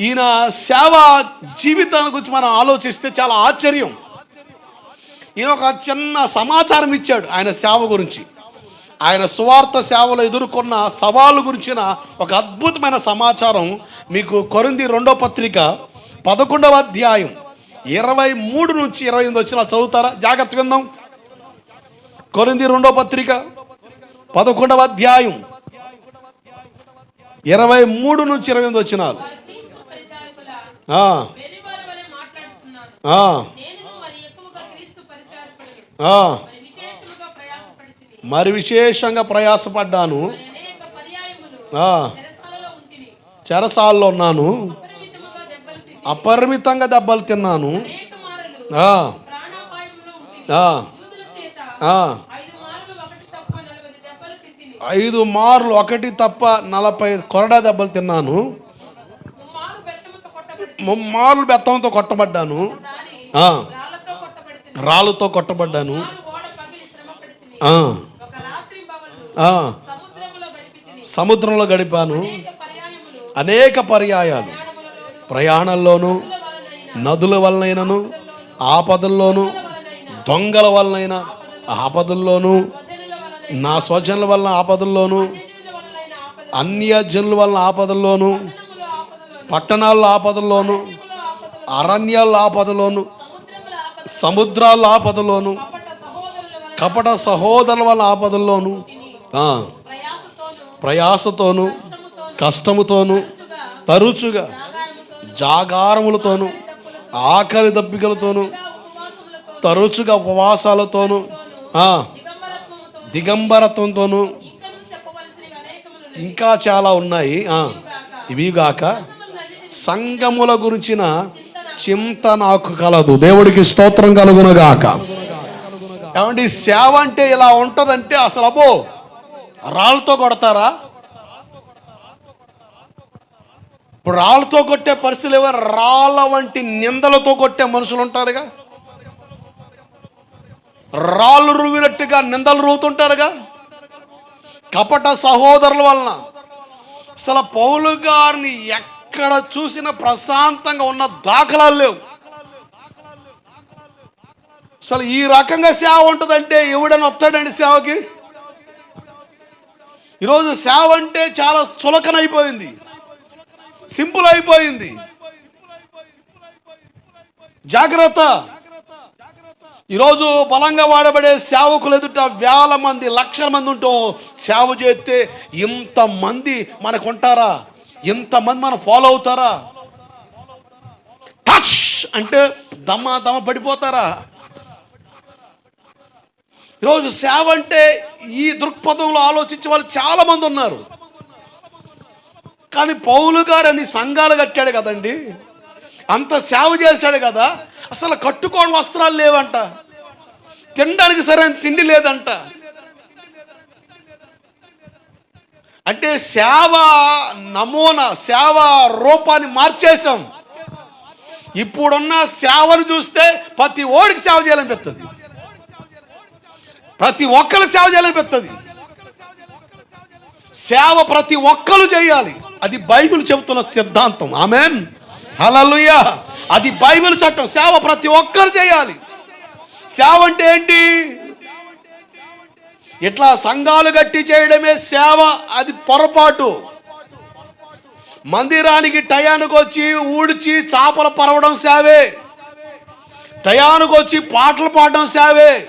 ఈయన సేవ జీవితాన్ని గురించి మనం ఆలోచిస్తే చాలా ఆశ్చర్యం. ఈయన ఒక చిన్న సమాచారం ఇచ్చాడు ఆయన సేవ గురించి. ఆయన సువార్త సేవలో ఎదుర్కొన్న సవాళ్ళు గురించిన ఒక అద్భుతమైన సమాచారం మీకు కొరింది రెండో పత్రిక పదకొండవ అధ్యాయం ఇరవై మూడు నుంచి ఇరవై ఎనిమిది వచ్చిన చదువుతారా? జాగ్రత్త విందాం కొరింది రెండో పత్రిక పదకొండవ అధ్యాయం ఇరవై మూడు నుంచి ఇరవై ఎనిమిది వచ్చినారు మరి విశేషంగా ప్రయాసపడ్డాను. చెరసాలలో ఉన్నాను. అపరిమితంగా దెబ్బలు తిన్నాను. ఐదు మారులు ఒకటి తప్ప నలభై కొరడా దెబ్బలు తిన్నాను. ముమ్మార్లు బెత్తంతో కొట్టబడ్డాను. రాళ్ళతో కొట్టబడ్డాను. మారు ఓడ పగిలి శ్రమ పడితిని ఆ, ఒక రాత్రి బవళ్ళు ఆ, సముద్రములో గడిపితిని సముద్రంలో గడిపాను. అనేక పర్యాయాలు. ప్రయాణంలోను నదుల వలనైనను ఆపదల్లోను దొంగల వలనైన ఆపదల్లోను నా స్వజనుల వలన ఆపదల్లోను జనుల వలనైన ఆపద అన్య జనుల వలన ఆపదల్లోను పట్టణాల్లో ఆపదల్లోను అరణ్యాల ఆపదలోను సముద్రాల ఆపదలోను కపట సహోదరుల వల్ల ఆపదల్లోను ప్రయాసతోను కష్టముతోను తరచుగా జాగారములతోను ఆకలి దప్పికలతోను తరచుగా ఉపవాసాలతోను దిగంబరత్వంతోను ఇంకా చాలా ఉన్నాయి ఇవి ఇవిగాక సంఘముల గురించిన చింత నాకు కలదు. దేవుడికి స్తోత్రం కలుగునగాక. ఏమండి సేవ అంటే ఇలా ఉంటదంటే అసలు అబ్బో రాళ్ళతో కొడతారా? ఇప్పుడు రాళ్ళతో కొట్టే పరిస్థితులు ఎవరు? రాళ్ళ వంటి నిందలతో కొట్టే మనుషులు ఉంటారుగా. రాళ్ళు రువినట్టుగా నిందలు రువుతుంటారుగా. కపట సహోదరుల వలన. అసలు పౌలు గారిని ఎక్క ఎక్కడ చూసిన ప్రశాంతంగా ఉన్న దాఖలాలు లేవు. అసలు ఈ రకంగా సేవ ఉంటుందంటే ఎవడని వస్తాడండి సేవకి? ఈరోజు సేవ అంటే చాలా చులకనైపోయింది సింపుల్ అయిపోయింది. జాగ్రత్త. ఈరోజు బలంగా వాడబడే సేవకులు ఎదుట వేల మంది లక్షల మంది ఉంటాం. సేవ చేస్తే ఇంతమంది మనకుంటారా? ఎంతమంది ఇంతమంది మనం ఫాలో అవుతారా? టచ్ అంటే దమ్మ దమ్మ పడిపోతారా? ఈరోజు సేవ అంటే ఈ దృక్పథంలో ఆలోచించే వాళ్ళు చాలా మంది ఉన్నారు. కానీ పౌలు గారు అన్ని సంఘాలు కట్టాడు కదండి. అంత సేవ చేశాడు కదా. అసలు కట్టుకోని వస్త్రాలు లేవంట. తినడానికి సరైన తిండి లేదంట. అంటే సేవ నమూనా సేవ రూపాన్ని మార్చేశాం. ఇప్పుడున్న సేవను చూస్తే ప్రతి ఓడికి సేవ చేయాలనిపిస్తుంది ప్రతి ఒక్కరు సేవ చేయాలనిపిస్తుంది సేవ ప్రతి ఒక్కరు చేయాలి. అది బైబిల్ చెబుతున్న సిద్ధాంతం. ఆమెన్. హల్లెలూయా. అది బైబిల్ చట్టం. సేవ ప్రతి ఒక్కరు చేయాలి. సేవ అంటే ఏంటి? ఇట్లా సంఘాలు గట్టి చేయడమే సేవ అది పొరపాటు. మందిరానికి టయానికి వచ్చి ఊడ్చి చేపలు పరవడం సేవే. టయానికి వచ్చి పాటలు పాడడం సేవే.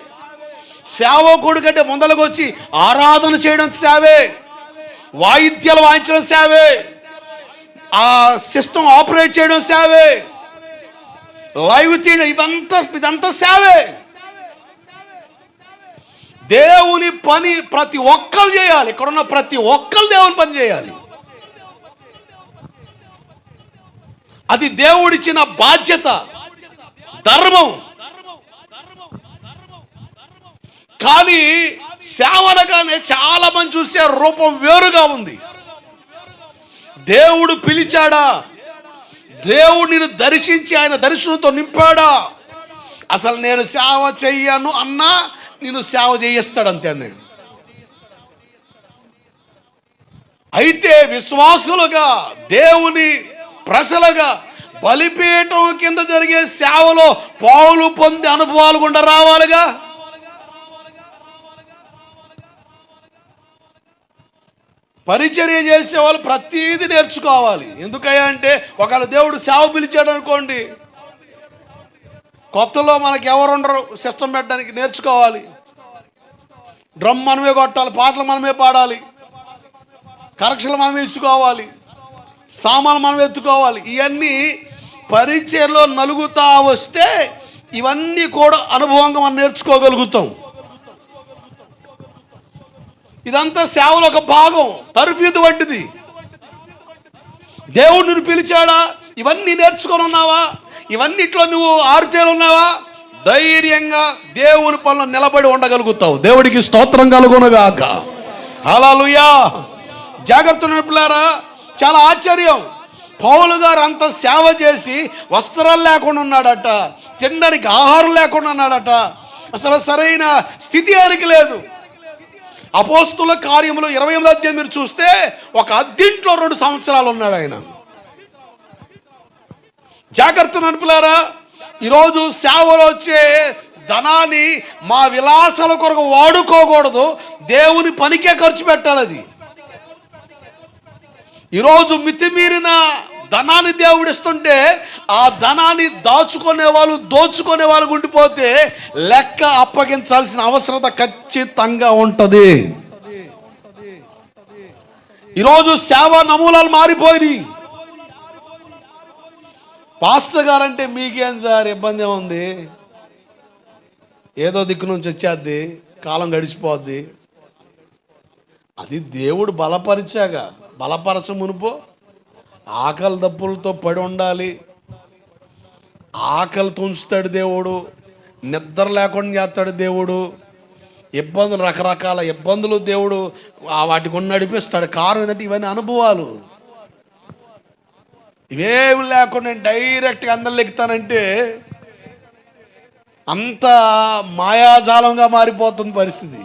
సేవకుడు కంటే ముందలకు వచ్చి ఆరాధన చేయడం సేవే. వాయిద్యాలు వాయించడం సేవే. ఆ సిస్టమ్ ఆపరేట్ చేయడం సేవే. లైవ్ చేయడం ఇదంతా ఇదంతా సేవే. దేవుని పని ప్రతి ఒక్కరు చేయాలి. ఇక్కడున్న ప్రతి ఒక్కరు దేవుని పని చేయాలి. అది దేవుడిచ్చిన బాధ్యత ధర్మం. కానీ సేవనగానే చాలా మంది చూసే రూపం వేరుగా ఉంది. దేవుడు పిలిచాడా? దేవుడు నిన్ను దర్శించి ఆయన దర్శనంతో నింపాడా? అసలు నేను సేవ చెయ్యను అన్నా నేను సేవ చేయిస్తాడు అంతే నేను అయితే విశ్వాసులుగా దేవుని ప్రజలుగా బలిపీఠం కింద జరిగే సేవలో పావులు పొందే అనుభవాలు గుండా రావాలిగా? పరిచర్య చేసే వాళ్ళు ప్రతీది నేర్చుకోవాలి. ఎందుకయ్యా అంటే ఒకవేళ దేవుడు సేవ పిలిచాడు అనుకోండి కొత్తలో మనకి ఎవరు ఉండరు సిస్టమ్ పెట్టడానికి నేర్చుకోవాలి. డ్రమ్ మనమే కొట్టాలి పాటలు మనమే పాడాలి. కరెక్షన్లు మనమే ఇచ్చుకోవాలి. సామాను మనం ఎత్తుకోవాలి. ఇవన్నీ పరిచయలో నలుగుతా వస్తే ఇవన్నీ కూడా అనుభవంగా మనం నేర్చుకోగలుగుతాం. ఇదంతా సేవలో ఒక భాగం తర్ఫీదు వంటిది. దేవుడు నిన్ను పిలిచాడా? ఇవన్నీ నేర్చుకొని ఉన్నావా? ఇవన్నిట్లో నువ్వు ఆర్చేలు ఉన్నావా? ధైర్యంగా దేవుని పనులు నిలబడి ఉండగలుగుతావు. దేవుడికి స్తోత్రం కలుగునగాక. హల్లెలూయా. జాగ్రత్త నిపులారా చాలా ఆశ్చర్యం. పౌలు గారు అంత సేవ చేసి వస్త్రాలు లేకుండా ఉన్నాడట తినడానికి ఆహారం లేకుండా ఉన్నాడట. అసలు సరైన స్థితి ఆయనకి లేదు. అపోస్తుల కార్యములు ఇరవై ఎనిమిది అధ్యాయం మీరు చూస్తే ఒక అద్దింట్లో రెండు సంవత్సరాలు ఉన్నాడు ఆయన. జాగ్రత్త నడుపులారా. ఈరోజు సేవలో వచ్చే ధనాన్ని మా విలాసాల కొరకు వాడుకోకూడదు. దేవుని పనికే ఖర్చు పెట్టాలి అది. ఈరోజు మితిమీరిన ధనాన్ని దేవుడిస్తుంటే ఆ ధనాన్ని దాచుకునే వాళ్ళు దోచుకునే వాళ్ళు ఉండిపోతే లెక్క అప్పగించాల్సిన అవసరత ఖచ్చితంగా ఉంటుంది. ఈరోజు సేవ నమూనాలు మారిపోయినాయి. పాస్టర్ గారంటే మీకేం సార్ ఇబ్బంది ఏముంది? ఏదో దిక్కు నుంచి వచ్చేద్ది కాలం గడిచిపోద్ది. అది దేవుడు బలపరిచాక బలపరచ మునుపు ఆకలి దప్పులతో పడి ఉండాలి. ఆకలి తుంచుతాడు దేవుడు నిద్ర లేకుండా చేస్తాడు దేవుడు. ఇబ్బందులు రకరకాల ఇబ్బందులు దేవుడు వాటికి ఉన్న నడిపిస్తాడు. కారణం ఏంటంటే ఇవన్నీ అనుభవాలు. ఇవేమి లేకుండా నేను డైరెక్ట్గా అందరిలో ఎక్కుతానంటే అంత మాయాజాలంగా మారిపోతుంది పరిస్థితి.